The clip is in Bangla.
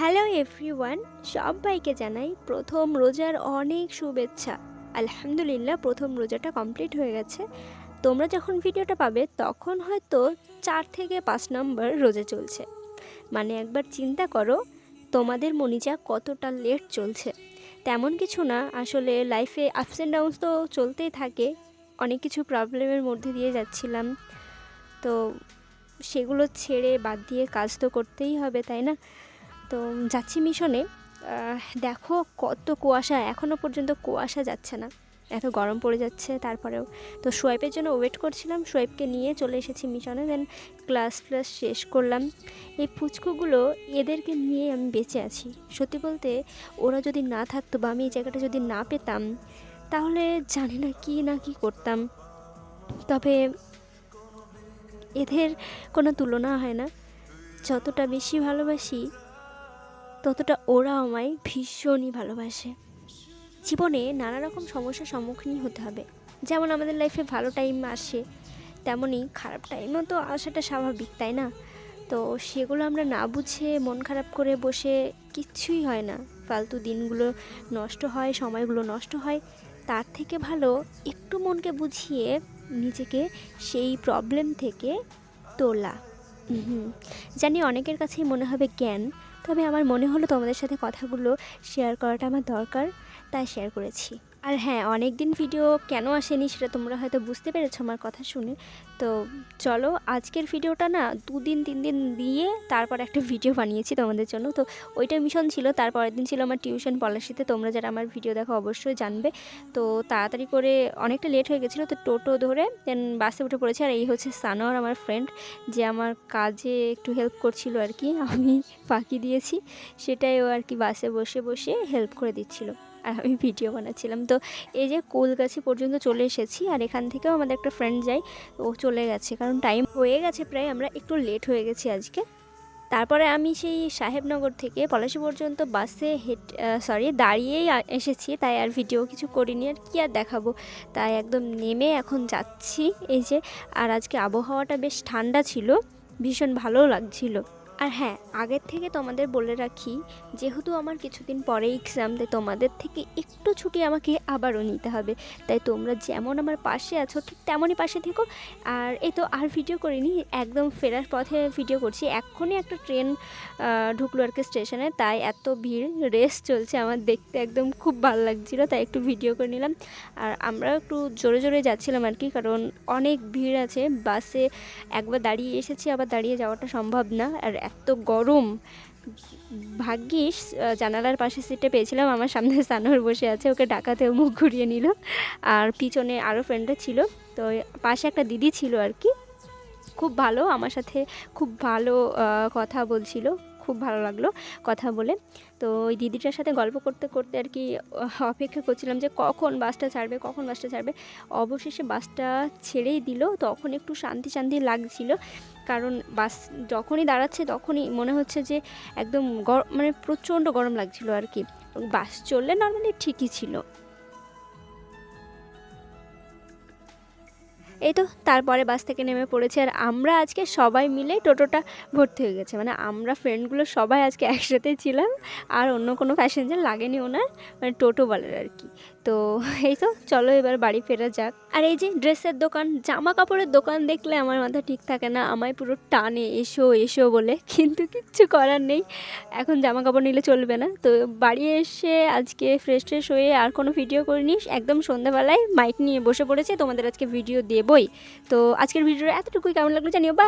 হ্যালো এভরিওয়ান সবাইকে জানাই প্রথম রোজার অনেক শুভেচ্ছা। আলহামদুলিল্লাহ, প্রথম রোজাটা কমপ্লিট হয়ে গেছে। তোমরা যখন ভিডিওটা পাবে, তখন হয়তো চার থেকে পাঁচ নম্বর রোজা চলছে। মানে একবার চিন্তা করো, তোমাদের মনিজা কতটা লেট চলছে। তেমন কিছু না, আসলে লাইফে আপস অ্যান্ড ডাউনস তো চলতেই থাকে। অনেক কিছু প্রবলেমের মধ্যে দিয়ে যাচ্ছিলাম। তো সেগুলো ছেড়ে বাদ দিয়ে কাজ তো করতেই হবে, তাই না? তো যাচ্ছি মিশনে। দেখো কত কুয়াশা এখনও পর্যন্ত কুয়াশা যাচ্ছে না। এত গরম পড়ে যাচ্ছে তারপরেও। তো সোয়েপের জন্য ওয়েট করছিলাম সোয়েপকে নিয়ে চলে এসেছি মিশনে দেন ক্লাস ক্লাস শেষ করলাম। এই পুচকুগুলো এদেরকে নিয়ে আমি বেঁচে আছি। সত্যি বলতে, ওরা যদি না থাকতো বা আমি এই জায়গাটা যদি না পেতাম, তাহলে জানি না কি না কি করতাম। তবে এদের কোনো তুলনা হয় না। যতটা বেশি ভালোবাসি ততটা ওরা আমায় ভীষণই ভালোবাসে। জীবনে নানা রকম সমস্যার সম্মুখীন হতে হবে। যেমন আমাদের লাইফে ভালো টাইম আসে তেমনই খারাপ টাইমও তো আসাটা স্বাভাবিক, তাই না? তো সেগুলো আমরা না বুঝে, মন খারাপ করে বসে কিচ্ছুই হয় না। ফালতু দিনগুলো নষ্ট হয়, সময়গুলো নষ্ট হয়। তার থেকে ভালো একটু মনকে বুঝিয়ে নিজেকে সেই প্রবলেম থেকে তোলা। জানি অনেকের কাছেই মনে হবে জ্ঞান তবে আমার মনে হলো তোমাদের সাথে কথাগুলো শেয়ার করাটা আমার দরকার তাই শেয়ার করেছি। আর হ্যাঁ অনেক দিন ভিডিও কেন আসেনি সেটা তোমরা হয়তো বুঝতে পেরেছ আমার কথা শুনে। তো চলো, আজকের ভিডিওটা না দুদিন, তিন দিন দিয়ে তারপর একটা ভিডিও বানিয়েছি তোমাদের জন্য। তো ওইটা মিশন ছিল, তারপরের দিন ছিল আমার টিউশন পলাশিতে। তোমরা যারা আমার ভিডিও দেখো অবশ্যই জানবে। তো তাড়াতাড়ি করে অনেকটা লেট হয়ে গেছিল, তো টোটো ধরে দেন বাসে উঠে পড়েছে। আর এই হচ্ছে সানোয়ার আমার ফ্রেন্ড যে আমার কাজে একটু হেল্প করছিল আর কি। আমি ফাঁকি দিয়েছি, সেটাই ও আর কি বাসে বসে বসে হেল্প করে দিচ্ছিল। আর আমি ভিডিও বানাচ্ছিলাম। তো এই যে কোলগাছি পর্যন্ত চলে এসেছি আর এখান থেকেও আমাদের একটা ফ্রেন্ড যাই ও চলে গেছে। কারণ টাইম হয়ে গেছে প্রায়, আমরা একটু লেট হয়ে গেছি আজকে। তারপরে আমি সেই সাহেবনগর থেকে পলাশি পর্যন্ত বাসে হেট সরি দাঁড়িয়েই এসেছি। তাই আর ভিডিও কিছু করিনি। আর কী আর দেখাবো? তাই একদম নেমে এখন যাচ্ছি। এই যে, আর আজকে আবহাওয়াটা বেশ ঠান্ডা ছিল, ভীষণ ভালো লাগছিল। আর হ্যাঁ আগের থেকে তোমাদের বলে রাখি, যেহেতু আমার কিছুদিন পরে এক্সাম তাই তোমাদের থেকে একটু ছুটি আমাকে আবারও নিতে হবে। তাই তোমরা যেমন আমার পাশে আছো, ঠিক তেমনই পাশে থেকো। আর এই তো আর ভিডিও করিনি, একদম ফেরার পথে ভিডিও করছি। এক্ষুনি একটা ট্রেন ঢুকলো আর কি স্টেশনে তাই এত ভিড় রেস চলছে আমার দেখতে একদম খুব ভালো লাগছিল, তাই একটু ভিডিও করে নিলাম। আর আমরা একটু জোরে জোরে যাচ্ছিলাম আর কি, কারণ অনেক ভিড় আছে। বাসে একবার দাঁড়িয়ে এসেছি, আবার দাঁড়িয়ে যাওয়াটা সম্ভব না। আর এত গরম। ভাগ্যিস জানালার পাশে সিটে পেয়েছিলাম। আমার সামনে সানোর বসে আছে, ওকে ডাকাতেও মুখ ঘুরিয়ে নিল। আর পিছনে আরও ফ্রেন্ডরা ছিল। তো পাশে একটা দিদি ছিল আর কি। খুব ভালো, আমার সাথে খুব ভালো কথা বলছিল। খুব ভালো লাগল কথা বলে। তো ওই দিদিটার সাথে গল্প করতে করতে আর কি অপেক্ষা করছিলাম যে কখন বাসটা ছাড়বে, কখন বাসটা ছাড়বে। অবশেষে বাসটা ছেড়েই দিল, তখন একটু শান্তি শান্তি লাগছিল। কারণ বাস যখনই দাঁড়াচ্ছে তখনই মনে হচ্ছে যে একদম গরম মানে প্রচণ্ড গরম লাগছিল আর কি। বাস চললে নর্মালি ঠিকই ছিল। এই তো, তারপরে বাস থেকে নেমে পড়েছে আর আমরা আজকে সবাই মিলে টোটোটা ভর্তি হয়ে গেছে। মানে আমরা ফ্রেন্ডগুলো সবাই আজকে একসাথেই ছিলাম আর অন্য কোনো প্যাসেঞ্জার লাগেনি ওনার মানে টোটোওয়ালার আর কি। তো এই তো, চলো এবার বাড়ি ফেরা যাক। আর এই যে ড্রেসের দোকান জামা কাপড়ের দোকান দেখলে আমার মাথা ঠিক থাকে না, আমায় পুরো টানে, এসো এসো বলে। কিন্তু কিচ্ছু করার নেই, এখন জামা কাপড় নিলে চলবে না। তো বাড়ি এসে আজকে ফ্রেশ ট্রেশ হয়ে আর কোনো ভিডিও করিনি, একদম সন্ধ্যাবেলায় মাইক নিয়ে বসে পড়েছে। তোমাদের আজকে ভিডিও দেবই তো আজকের ভিডিওটা এতটুকুই। কেমন লাগল জানিও বা